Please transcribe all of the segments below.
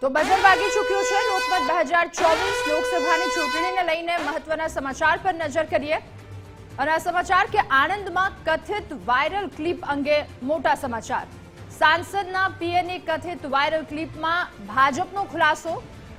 તો બજર વાગી ચૂક્યું છે. લોકમત બે હજાર ચોવીસ લોકસભાની ચૂંટણીને લઈને મહત્વના સમાચાર પર નજર કરીએ. અને આ સમાચાર કે આણંદમાં કથિત વાયરલ ક્લિપ અંગે મોટા સમાચાર. સાંસદના પીએની કથિત વાયરલ ક્લિપમાં ભાજપનો ખુલાસો,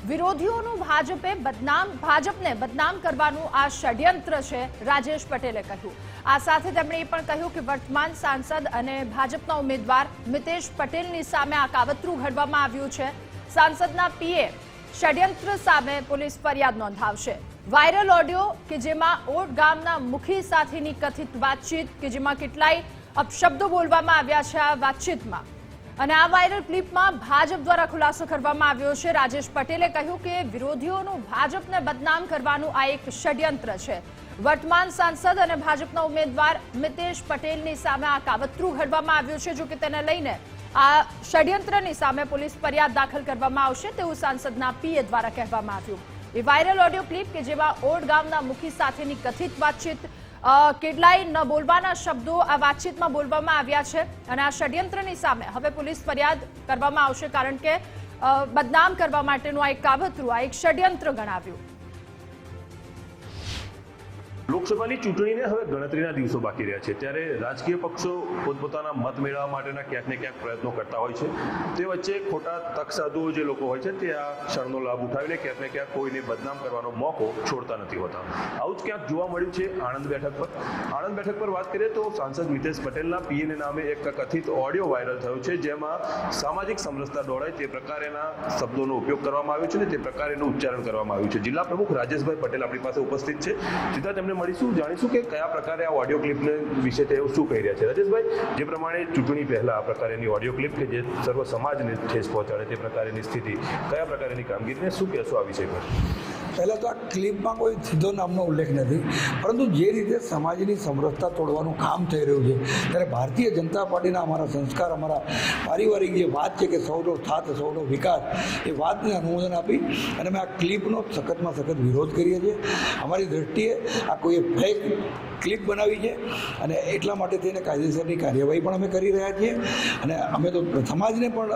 વિરોધીઓનું ભાજપે બદનામ, ભાજપને બદનામ કરવાનું આ ષડયંત્ર છે, રાજેશ પટેલે કહ્યું. આ સાથે તેમણે એ પણ કહ્યું કે વર્તમાન સાંસદ અને ભાજપના ઉમેદવાર મિતેશ પટેલની સામે આ કાવતરું ઘડવામાં આવ્યું છે. સાંસદના પીએ ષડયંત્ર સામે પોલીસ ફરિયાદ નોંધાવશે. વાયરલ ઓડિયો કે જેમાં ઓટ ગામના મુખી સાથેની કથિત વાતચીત કે જેમાં કેટલાય અપશબ્દો બોલવામાં આવ્યા છે આ વાતચીતમાં. અને આ વાયરલ ક્લિપમાં ભાજપ દ્વારા ખુલાસો કરવામાં આવ્યો છે. રાજેશ પટેલે કહ્યું કે વિરોધીઓનું ભાજપને બદનામ કરવાનું આ એક ષડયંત્ર છે. વર્તમાન સાંસદ અને ભાજપના ઉમેદવાર મિતેશ પટેલની સામે આ કાવતરું ઘડવામાં આવ્યું છે. જો કે તેને લઈને આ ષડયંત્રની સામે પોલીસ ફરિયાદ દાખલ કરવામાં આવશે તેવું સાંસદના પીએ દ્વારા કહેવામાં આવ્યું. એ વાયરલ ઓડિયો ક્લિપ કે જેમાં ઓડ ગામના મુખી સાથેની કથિત વાતચીત કેટલાય ન બોલવાના શબ્દો આ વાતચીતમાં બોલવામાં આવ્યા છે અને આ ષડયંત્રની સામે હવે પોલીસ ફરિયાદ કરવામાં આવશે કારણ કે બદનામ કરવા માટેનું આ એક કાવતરું, આ એક ષડયંત્ર ગણાવ્યું. લોકસભાની ચૂંટણીને હવે ગણતરીના દિવસો બાકી રહ્યા છે. ત્યારે રાજકીય પક્ષો પોતપોતાના મત મેળવવા માટેના ક્યાંક ને ક્યાંક પ્રયત્નો કરતા હોય છે. તે વચ્ચે ખોટા તક સાધુઓ જે લોકો હોય છે તે આ ક્ષણનો લાભ ઉઠાવીને ક્યાંક ને ક્યાંક કોઈને બદનામ કરવાનો મોકો છોડતા નથી હોતા. આવું જ ક્યાંક જોવા મળ્યું છે આણંદ બેઠક પર. આણંદ બેઠક પર વાત કરીએ તો સાંસદ મિતેશ પટેલના પીએને નામે એક કથિત ઓડિયો વાયરલ થયો છે, જેમાં સામાજિક સમરસતા દોડાય તે પ્રકારેના શબ્દોનો ઉપયોગ કરવામાં આવ્યો છે અને તે પ્રકારેનું ઉચ્ચારણ કરવામાં આવ્યું છે. જિલ્લા પ્રમુખ રાજેશભાઈ પટેલ આપણી પાસે ઉપસ્થિત છે. સીધા તેમને મળીશું જાણીશું કે કયા પ્રકારે આ ઓડિયો ક્લિપને વિશે તેઓ શું કહી રહ્યા છે. રાજેશભાઈ, જે પ્રમાણે ચૂંટણી પહેલા આ પ્રકારની ઓડિયો ક્લિપ કે જે સર્વ સમાજને ઠેસ પહોંચાડે તે પ્રકારેની સ્થિતિ, કયા પ્રકારની કામગીરીને શું કહેશો આ વિષય પર? પહેલાં તો આ ક્લિપમાં કોઈ સીધો નામનો ઉલ્લેખ નથી, પરંતુ જે રીતે સમાજની સમરસતા તોડવાનું કામ થઈ રહ્યું છે, ત્યારે ભારતીય જનતા પાર્ટીના અમારા સંસ્કાર, અમારા પારિવારિક જે વાત છે કે સૌનો સાથ, સૌનો વિકાસ, એ વાતને અનુમોદન આપી અને અમે આ ક્લિપનો સખતમાં સખત વિરોધ કરીએ છીએ. અમારી દૃષ્ટિએ આ કોઈ ફેક ક્લિપ બનાવી છે અને એટલા માટે થઈને કાયદેસરની કાર્યવાહી પણ અમે કરી રહ્યા છીએ. અને અમે તો સમાજને પણ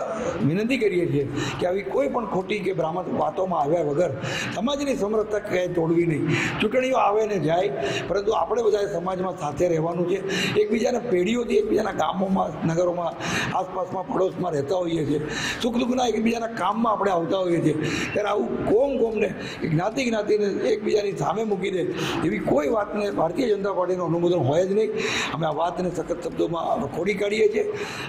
વિનંતી કરીએ છીએ કે આવી કોઈ પણ ખોટી કે બ્રાહ્મણ વાતોમાં આવ્યા વગર સમાજની સમરસતા ક્યાંય તોડવી નહીં. ચૂંટણીઓ આવે ને જાય, પરંતુ આપણે બધાએ સમાજમાં સાથે રહેવાનું છે. એકબીજાના પેઢીઓથી એકબીજાના ગામોમાં, નગરોમાં, આસપાસમાં, પડોશમાં રહેતા હોઈએ છીએ. સુખ દુઃખના એકબીજાના કામમાં આપણે આવતા હોઈએ છીએ. ત્યારે આવું કોમ કોમને જ્ઞાતિ જ્ઞાતિને એકબીજાની સામે મૂકી દે એવી કોઈ વાતને ભારતીય જનતા પાર્ટીનું અનુમોદન હોય જ નહીં. અમે આ વાતને સખત શબ્દોમાં ખોડી કાઢીએ છીએ.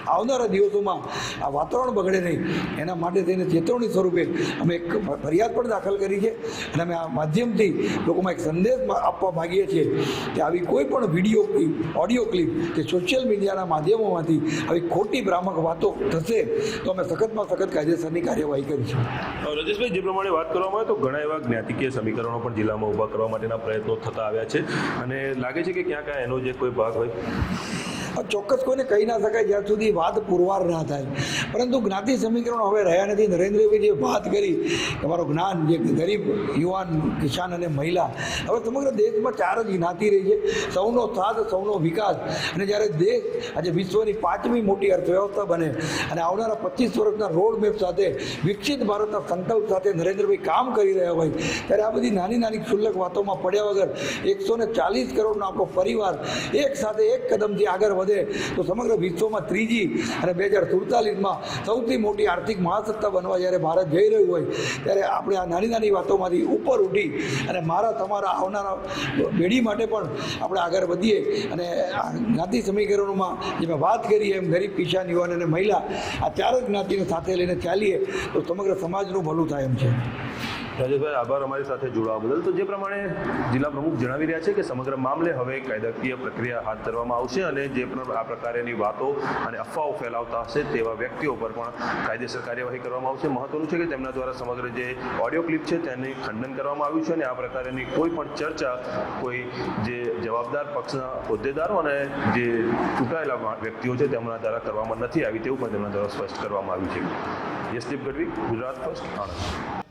આવનારા દિવસોમાં આ વાતાવરણ બગડે નહીં. એના માટે તેને ચેતવણી સ્વરૂપે અમે એક ફરિયાદ પણ દાખલ કરી છે. અને અમે આ માધ્યમથી લોકોમાં એક સંદેશ આપવા માગીએ છીએ કે આવી કોઈ પણ વીડિયો ક્લિપ, ઓડિયો ક્લિપ કે સોશિયલ મીડિયાના માધ્યમોમાંથી આવી ખોટી ભ્રામક વાતો થશે તો અમે સખતમાં સખત કાયદેસરની કાર્યવાહી કરીશું. રજેશભાઈ, જે પ્રમાણે વાત કરવામાં આવે તો ઘણા એવા જ્ઞાતિકીય સમીકરણો પણ જિલ્લામાં ઊભા કરવા માટેના પ્રયત્નો થતા આવ્યા છે. અને લાગે છે કે ક્યાં ક્યાં એનો જે કોઈ ભાગ હોય? ચોક્કસ કોઈને કહી ના શકાય જ્યાં સુધી વાત પુરવાર ના થાય. પરંતુ જ્ઞાતિ સમીકરણો હવે રહ્યા નથી. નરેન્દ્રભાઈ જે વાત કરી કે જ્ઞાન, જે ગરીબ યુવાન, કિસાન અને મહિલા, હવે સમગ્ર દેશમાં ચાર જ જ્ઞાતિ રહી છે. સૌનો સાથ, સૌનો વિકાસ. અને જ્યારે દેશ આજે વિશ્વની પાંચમી મોટી અર્થવ્યવસ્થા બને અને આવનારા પચીસ વર્ષના રોડ મેપ સાથે, વિકસિત ભારતના સંકલ્પ સાથે નરેન્દ્રભાઈ કામ કરી રહ્યા હોય, ત્યારે આ બધી નાની નાની ક્ષુલ્લક વાતોમાં પડ્યા વગર એકસો ને ચાલીસ કરોડનો આપણો પરિવાર એક સાથે એક કદમથી આગળ વધે તો સમગ્ર વિશ્વમાં ત્રીજી અને બે હજાર સુડતાલીસમાં સૌથી મોટી આર્થિક મહાસત્તા બનવા જ્યારે ભારત જઈ રહ્યું હોય, ત્યારે આપણે આ નાની નાની વાતોમાંથી ઉપર ઉઠી અને મારા તમારા આવનારા પેઢી માટે પણ આપણે આગળ વધીએ અને આ જ્ઞાતિ સમીકરણોમાં જે મેં વાત કરી એમ ગરીબ કિસાન યુવાન અને મહિલા, આ ચાર જ જ્ઞાતિને સાથે લઈને ચાલીએ તો સમગ્ર સમાજનું ભલું થાય એમ છે. રાજેશભાઈ, આભાર અમારી સાથે જોડાવા બદલ. તો જે પ્રમાણે જિલ્લા પ્રમુખ જણાવી રહ્યા છે કે સમગ્ર મામલે હવે કાયદાકીય પ્રક્રિયા હાથ ધરવામાં આવશે અને જે પણ આ પ્રકારની વાતો અને અફવાઓ ફેલાવતા હશે તેવા વ્યક્તિઓ પર પણ કાયદેસર કાર્યવાહી કરવામાં આવશે. મહત્વનું છે કે તેમના દ્વારા સમગ્ર જે ઓડિયો ક્લિપ છે તેને ખંડન કરવામાં આવ્યું છે અને આ પ્રકારની કોઈ પણ ચર્ચા, કોઈ જે જવાબદાર પક્ષના હોદ્દેદારો અને જે ચૂંટાયેલા વ્યક્તિઓ છે તેમના દ્વારા કરવામાં નથી આવી તેવું પણ તેમના દ્વારા સ્પષ્ટ કરવામાં આવ્યું છે. યશદીપ ગઢવી, ગુજરાત ફર્સ્ટ, આણંદ.